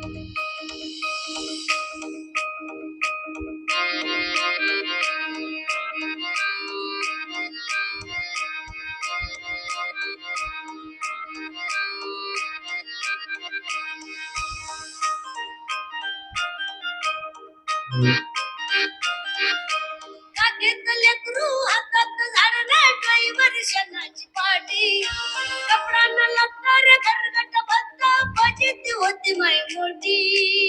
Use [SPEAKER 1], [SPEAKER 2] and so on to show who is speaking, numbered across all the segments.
[SPEAKER 1] झाड लेकरू काही वर्षाची पाठी कपडानं 地。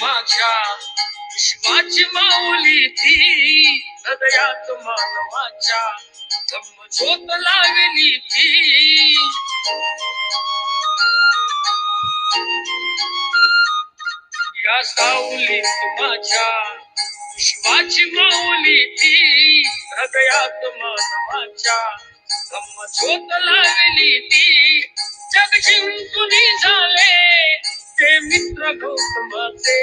[SPEAKER 1] माझ्या
[SPEAKER 2] विश्वाची माऊली ती हृदयात मान माझ्या. झोप लावली ती. या सावलीत माझ्या विश्वाची माऊली ती. हृदयात मानवाच्या धम्मज्योत लावली ती. जग जिंकून झाले ते मित्र गौतमाचे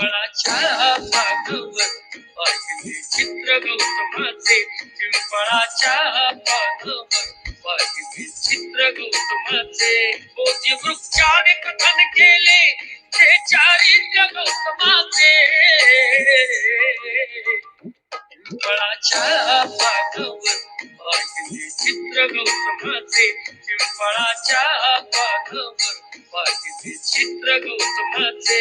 [SPEAKER 2] पिंपळाच्या चित्र गौतमाचे पिंपळाच्या पानावर पाहिजे चित्र गौतमाचे बोधी वृक्षाने कथन केले. ते चारित्र्य गौतमाचे. पिंपळाच्या पानावर पाहिजे चित्र गौतमाचे पिंपळाच्या पानावर पाहिजे चित्र गौतमाचे.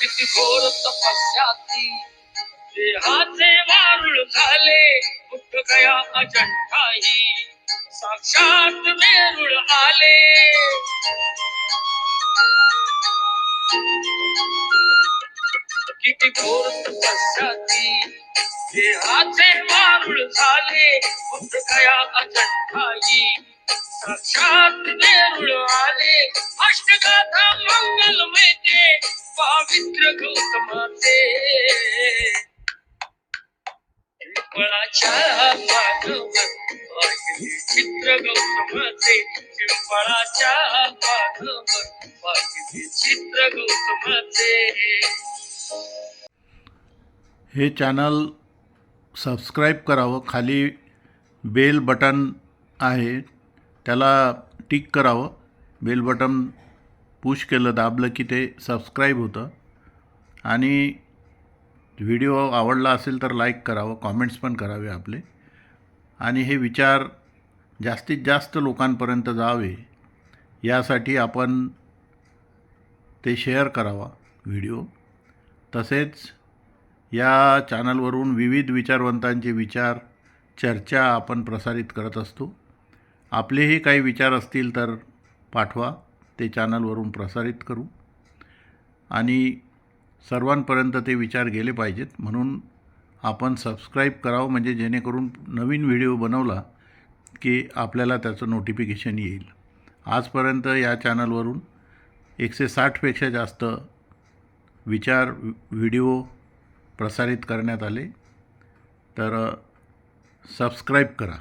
[SPEAKER 2] किती घोर तपस्याती देहाचे वारुळ झाले मुठ गया अजंठाही. साक्षात वेरुळ आले. किती घोर तपस्याती देहाचे वारुळ झाले बुद्ध अजंठाई साक्षात देरुळ आले अष्टगाथा मंगल मेते पावित्र गौतमाचे. पिंपळाच्या पाठवर चित्र गौतमाचे. पिंपळाच्या
[SPEAKER 3] हे चॅनल सबस्क्राईब करावं. खाली बेल बटन आहे. त्याला टिक करावं. बेल बटन पुश केलं दाबलं की ते सबस्क्राईब होतं. आणि व्हिडिओ आवडला असेल तर लाईक करावं कॉमेंट्स पण करावे आपले. आणि हे विचार जास्तीत जास्त लोकांपर्यंत जावे यासाठी आपण ते शेअर करावा व्हिडिओ. तसेच या चॅनलवरून विविध विचारवंतांचे विचार चर्चा आपण प्रसारित करत असतो. आपलेही काही विचार असतील तर पाठवा ते चॅनलवरून प्रसारित करू. आणि सर्वांपर्यंत ते विचार गेले पाहिजेत. म्हणून आपण सबस्क्राईब करावं म्हणजे जेणेकरून नवीन व्हिडिओ बनवला की आपल्याला त्याचं नोटिफिकेशन येईल. आजपर्यंत या चॅनलवरून एकशे साठपेक्षा जास्त विचार व्हिडिओ प्रसारित करण्यात आले. तर सबस्क्राईब करा.